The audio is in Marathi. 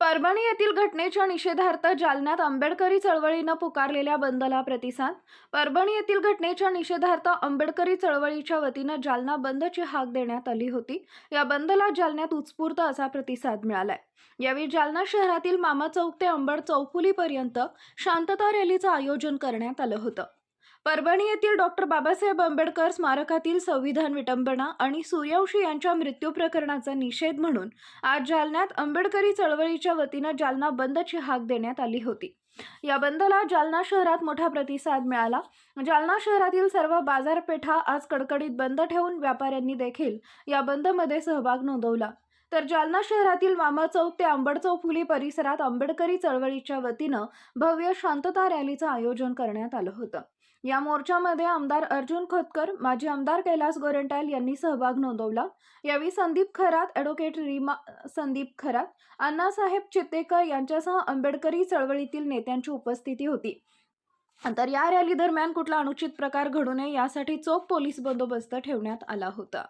परभणी येथील घटनेच्या निषेधार्थ जालन्यात आंबेडकरी चळवळीनं पुकारलेल्या बंदला प्रतिसाद. परभणी येथील घटनेच्या निषेधार्थ आंबेडकरी चळवळीच्या वतीनं जालना बंदची हाक देण्यात आली होती. या बंदला जालन्यात उत्स्फूर्त असा प्रतिसाद मिळालाय. यावेळी जालना शहरातील मामा चौक ते अंबड चौफुलीपर्यंत शांतता रॅलीचं आयोजन करण्यात आलं होतं. परभणी येथील डॉक्टर बाबासाहेब आंबेडकर स्मारकातील संविधान विटंबना आणि सूर्यवंशी यांच्या मृत्यू प्रकरणाचा निषेध म्हणून आज जालन्यात आंबेडकरी चळवळीच्या वतीनं जालना बंदची हाक देण्यात आली होती. या बंदला जालना शहरात मोठा प्रतिसाद मिळाला. जालना शहरातील सर्व बाजारपेठा आज कडकडीत बंद ठेवून व्यापाऱ्यांनी देखील या बंदमध्ये सहभाग नोंदवला. तर जालना शहरातील मामा चौक ते आंबड चौफुली परिसरात आंबेडकरी चळवळीच्या वतीनं भव्य शांतता रॅलीचं आयोजन करण्यात आलं होतं. या मोर्चामध्ये आमदार अर्जुन खोतकर माजी आमदार कैलास गोरंट्याल यांनी सहभाग नोंदवला. यावेळी संदीप खरात ॲडव्होकेट रीमा संदीप खरात अण्णासाहेब चित्तेकर यांच्यासह आंबेडकरी चळवळीतील नेत्यांची उपस्थिती होती. तर या रॅली दरम्यान कुठला अनुचित प्रकार घडू नये यासाठी चोख पोलीस बंदोबस्त ठेवण्यात आला होता.